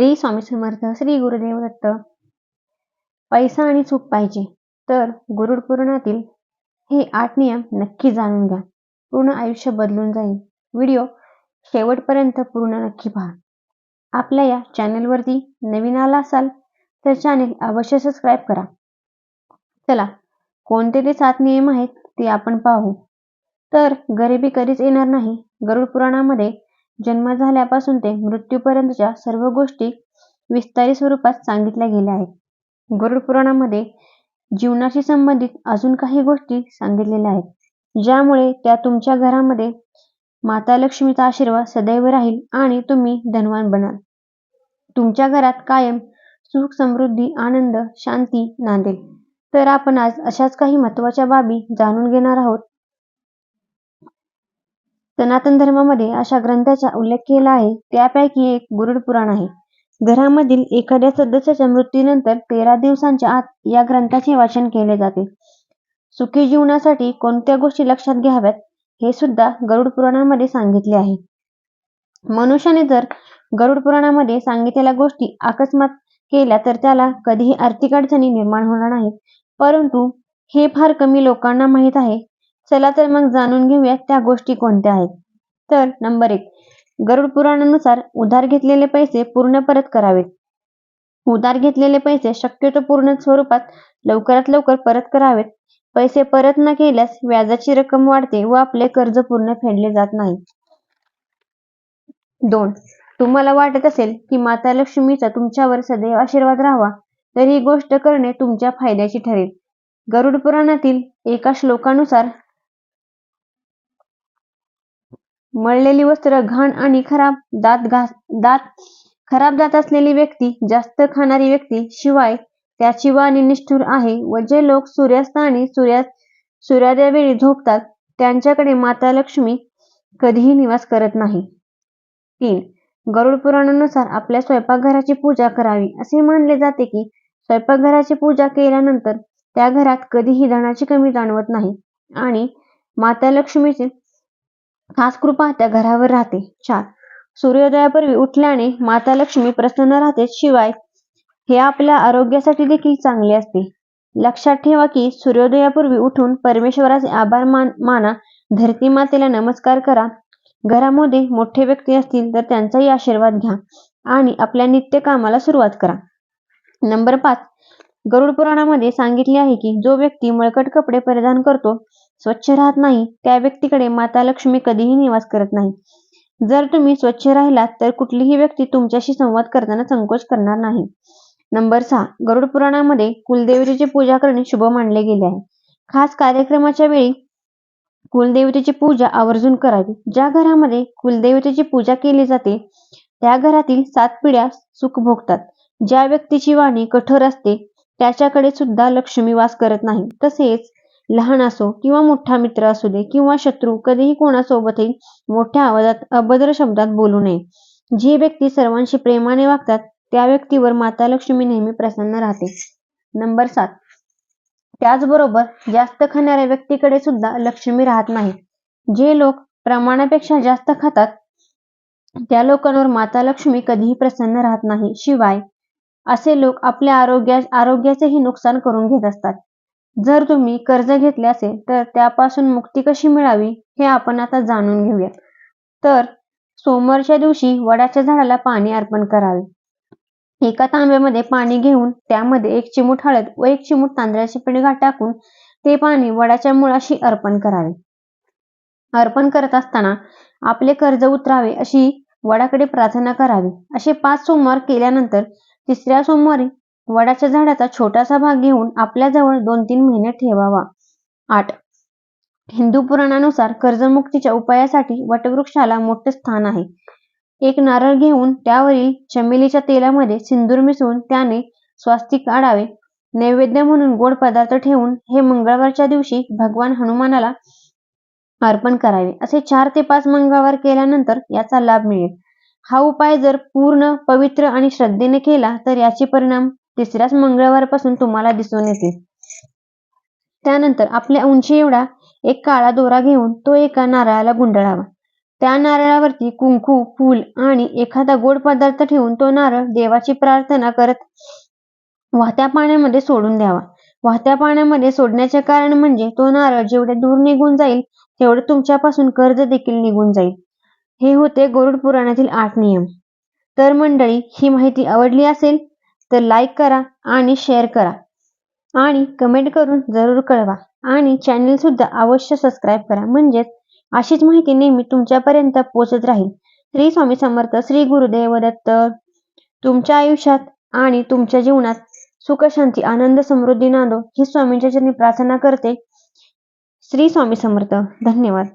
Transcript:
श्री स्वामी समर्थ श्री गुरुदेव दत्त. पैसा आणि चूक पाहिजे तर गुरुपूर्णातील पुराणातील हे आठ नियम नक्की जाणून घ्या. पूर्ण आयुष्य बदलून जाईल. व्हिडिओ शेवटपर्यंत पूर्ण नक्की पहा. आपल्या या चॅनलवरती नवीन आला असाल तर चॅनेल अवश्य सबस्क्राईब करा. चला कोणते ते सात नियम आहेत ते आपण पाहू. तर गरिबी कधीच येणार नाही. गरुड पुराणामध्ये जन्म झाल्यापासून ते मृत्यूपर्यंतच्या सर्व गोष्टी विस्तारित स्वरूपात सांगितल्या गेल्या आहेत. गरुड पुराणामध्ये जीवनाशी संबंधित अजून काही गोष्टी सांगितलेल्या आहेत ज्यामुळे त्या तुमच्या घरामध्ये माता लक्ष्मीचा आशीर्वाद सदैव राहील आणि तुम्ही धनवान बनाल. तुमच्या घरात कायम सुख समृद्धी आनंद शांती नांदेल. तर आपण आज अशाच काही महत्त्वाच्या बाबी जाणून घेणार आहोत सनातन धर्मामध्ये अशा ग्रंथाचा उल्लेख केला आहे. त्यापैकी एक गरुड पुराण आहे. घरामधील एखाद्या सदस्याच्या मृत्यूनंतर तेरा दिवसांच्या आत या ग्रंथाचे वाचन केले जाते. सुखी जीवनासाठी कोणत्या गोष्टी लक्षात घ्याव्यात हे सुद्धा गरुड पुराणामध्ये सांगितले आहे. मनुष्याने जर गरुड पुराणामध्ये सांगितलेल्या गोष्टी अकस्मात केल्या तर त्याला कधीही आर्थिक अडचणी निर्माण होणार नाहीत. परंतु हे फार कमी लोकांना माहीत आहे. चला तर मग जाणून घेऊया त्या गोष्टी कोणत्या आहेत. तर नंबर एक. गरुड पुराणानुसार उधार घेतलेले पैसे पूर्ण परत करावेत. उधार घेतलेले पैसे शक्यतो पूर्ण स्वरूपात लवकरात लवकर परत करावेत. पैसे परत न केल्यास व्याजाची रक्कम वाढते व आपले कर्ज पूर्ण फेडले जात नाही. दोन. तुम्हाला वाटत असेल की माता लक्ष्मीचा तुमच्यावर सदैव आशीर्वाद राहावा तर ही गोष्ट करणे तुमच्या फायद्याची ठरेल. गरुड पुराणातील एका श्लोकानुसार मळलेली वस्त्र घाण आणि खराब दात घास दात खराब दात असलेली व्यक्ती जास्त खाणारी व्यक्ती शिवाय त्याची वाणी निष्ठुर आहे व जे लोक सूर्यास्त आणि सूर्या सूर्यादयावेळी झोपतात त्यांच्याकडे माता लक्ष्मी कधीही निवास करत नाही. तीन गरुड पुराणानुसार आपल्या स्वयंपाकघराची पूजा करावी. असे मानले जाते की स्वयंपाकघराची पूजा केल्यानंतर त्या घरात कधीही धनाची कमी जाणवत नाही. आणि माता लक्ष्मीची खास कृपा त्या घरावर राहते. चार. सूर्योदयापूर्वी उठल्याने माता लक्ष्मी प्रसन्न राहते. शिवाय हे आपल्या आरोग्यासाठी देखील चांगले असते. लक्षात ठेवा की सूर्योदयापूर्वी उठून परमेश्वराचे आभार मान माना. धरती मातेला नमस्कार करा. घरामध्ये मोठे व्यक्ती असतील तर त्यांचाही आशीर्वाद घ्या आणि आपल्या नित्य कामाला सुरुवात करा. नंबर पाच. गरुड पुराणामध्ये सांगितले आहे की जो व्यक्ती मळकट कपडे परिधान करतो स्वच्छ राहत नाही त्या व्यक्तीकडे माता लक्ष्मी कधीही निवास करत नाही. जर तुम्ही स्वच्छ राहिलात तर कुठलीही व्यक्ती तुमच्याशी संवाद करताना संकोच करणार नाही. नंबर सहा. गरुड पुराणामध्ये कुलदेवतेची पूजा करणे शुभ मानले गेले आहे. खास कार्यक्रमाच्या वेळी कुलदेवतेची पूजा आवर्जून करावी. ज्या घरामध्ये कुलदेवतेची पूजा केली जाते त्या घरातील सात पिढ्या सुख भोगतात. ज्या व्यक्तीची वाणी कठोर असते त्याच्याकडे सुद्धा लक्ष्मी वास करत नाही. तसेच लहान असो किंवा मोठा मित्र असू दे किंवा शत्रू कधीही कोणासोबतही मोठ्या आवाजात अभद्र शब्दात बोलू नये. जी व्यक्ती सर्वांशी प्रेमाने वागतात त्या व्यक्तीवर माता लक्ष्मी नेहमी प्रसन्न राहते. नंबर सात. त्याचबरोबर जास्त खाणाऱ्या व्यक्तीकडे सुद्धा लक्ष्मी राहत नाही. जे लोक प्रमाणापेक्षा जास्त खातात त्या लोकांवर माता लक्ष्मी कधीही प्रसन्न राहत नाही. शिवाय असे लोक आपल्या आरोग्या आरोग्याचेही नुकसान करून घेत असतात. जर तुम्ही कर्ज घेतले असेल तर त्यापासून मुक्ती कशी मिळावी हे आपण आता जाणून घेऊया तर सोमवारच्या दिवशी वडाच्या झाडाला पाणी अर्पण करावे एका तांब्यामध्ये पाणी घेऊन त्यामध्ये एक चिमूट हळद व एक चिमूट तांदळाची पिढगा टाकून ते पाणी वडाच्या मुळाशी अर्पण करावे अर्पण करत असताना आपले कर्ज उतरावे अशी वडाकडे प्रार्थना करावी. असे पाच सोमवार केल्यानंतर तिसऱ्या सोमवारी वडाच्या झाडाचा छोटासा भाग घेऊन आपल्याजवळ दोन तीन महिने ठेवावा. आठ. हिंदू पुराणानुसार कर्जमुक्तीच्या उपायासाठी वटवृक्षाला मोठे स्थान आहे. एक नारळ घेऊन त्यावरील चमेलीच्या तेलामध्ये सिंदूर मिसळून त्याने स्वास्तिक काढावे नैवेद्य म्हणून गोड पदार्थ ठेवून हे मंगळवारच्या दिवशी भगवान हनुमानाला अर्पण करावे. असे चार ते पाच मंगळवार केल्यानंतर याचा लाभ मिळेल. हा उपाय जर पूर्ण पवित्र आणि श्रद्धेने केला तर याचे परिणाम तिसऱ्याच मंगळवारपासून तुम्हाला दिसून येतील त्यानंतर आपल्या उंची एवढा एक काळा दोरा घेऊन तो एका नारळाला गुंडाळावा. त्या नारळावरती कुंकू फूल आणि एखादा गोड पदार्थ ठेवून तो नारळ देवाची प्रार्थना करत वाहत्या पाण्यामध्ये सोडून द्यावा. वाहत्या पाण्यामध्ये सोडण्याचे कारण म्हणजे तो नारळ जेवढे दूर निघून जाईल तेवढे तुमच्यापासून कर्ज देखील निघून जाईल. हे होते गरुड पुराणातील आठ नियम. तर मंडळी ही माहिती आवडली असेल तर लाईक करा आणि शेअर करा. आणि कमेंट करून जरूर कळवा. आणि चॅनल सुद्धा अवश्य सबस्क्राईब करा. म्हणजेच अशीच माहिती नेहमी तुमच्यापर्यंत पोचत राहील. श्री स्वामी समर्थ श्री गुरुदेव दत्त तुमच्या आयुष्यात आणि तुमच्या जीवनात सुखशांती आनंद समृद्धी नांदो. ही स्वामींच्या चरणी प्रार्थना करते. श्री स्वामी समर्थ. धन्यवाद.